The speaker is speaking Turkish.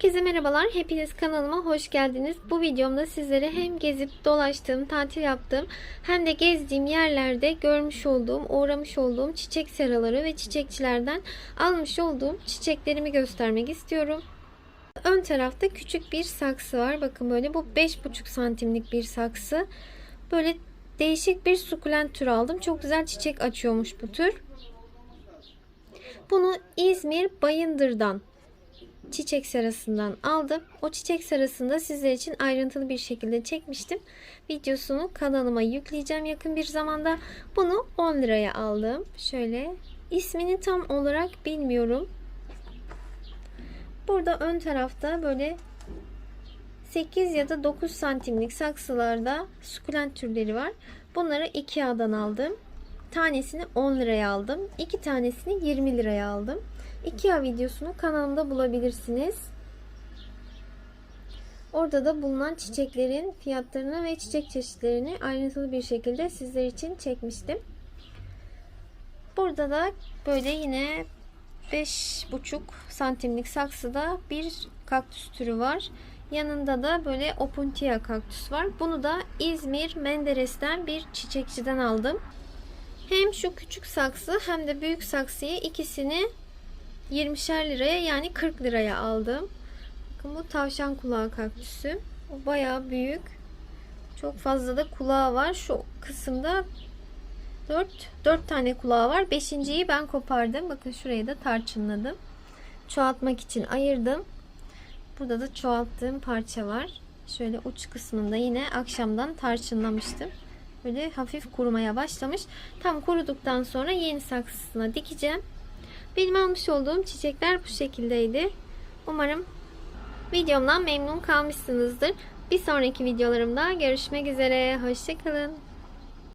Herkese merhabalar. Hepiniz kanalıma hoş geldiniz. Bu videomda sizlere hem gezip dolaştığım, tatil yaptığım hem de gezdiğim yerlerde görmüş olduğum, uğramış olduğum çiçek seraları ve çiçekçilerden almış olduğum çiçeklerimi göstermek istiyorum. Ön tarafta küçük bir saksı var. Bakın böyle bu 5,5 santimlik bir saksı. Böyle değişik bir sukulent tür aldım. Çok güzel çiçek açıyormuş bu tür. Bunu İzmir Bayındır'dan çiçek serasından aldım. O çiçek serasında sizler için ayrıntılı bir şekilde çekmiştim. Videosunu kanalıma yükleyeceğim yakın bir zamanda. Bunu 10 liraya aldım. Şöyle ismini tam olarak bilmiyorum. Burada ön tarafta böyle 8 ya da 9 santimlik saksılarda sukulent türleri var. Bunları Ikea'dan aldım. Tanesini 10 liraya aldım. 2 tanesini 20 liraya aldım. Ikea videosunu kanalımda bulabilirsiniz. Orada da bulunan çiçeklerin fiyatlarını ve çiçek çeşitlerini ayrıntılı bir şekilde sizler için çekmiştim. Burada da böyle yine 5,5 santimlik saksıda bir kaktüs türü var. Yanında da böyle opuntia kaktüs var. Bunu da İzmir Menderes'ten bir çiçekçiden aldım. Hem şu küçük saksı hem de büyük saksıyı ikisini 20'şer liraya yani 40 liraya aldım. Bakın bu tavşan kulağı kaktüsü. O bayağı büyük. Çok fazla da kulağı var. Şu kısımda 4 4 tane kulağı var. 5.yi ben kopardım. Bakın şurayı da tarçınladım. Çoğaltmak için ayırdım. Burada da çoğalttığım parça var. Şöyle uç kısmında yine akşamdan tarçınlamıştım. Böyle hafif kurumaya başlamış. Tam kuruduktan sonra yeni saksısına dikeceğim. Benim almış olduğum çiçekler bu şekildeydi. Umarım videomdan memnun kalmışsınızdır. Bir sonraki videolarımda görüşmek üzere. Hoşçakalın.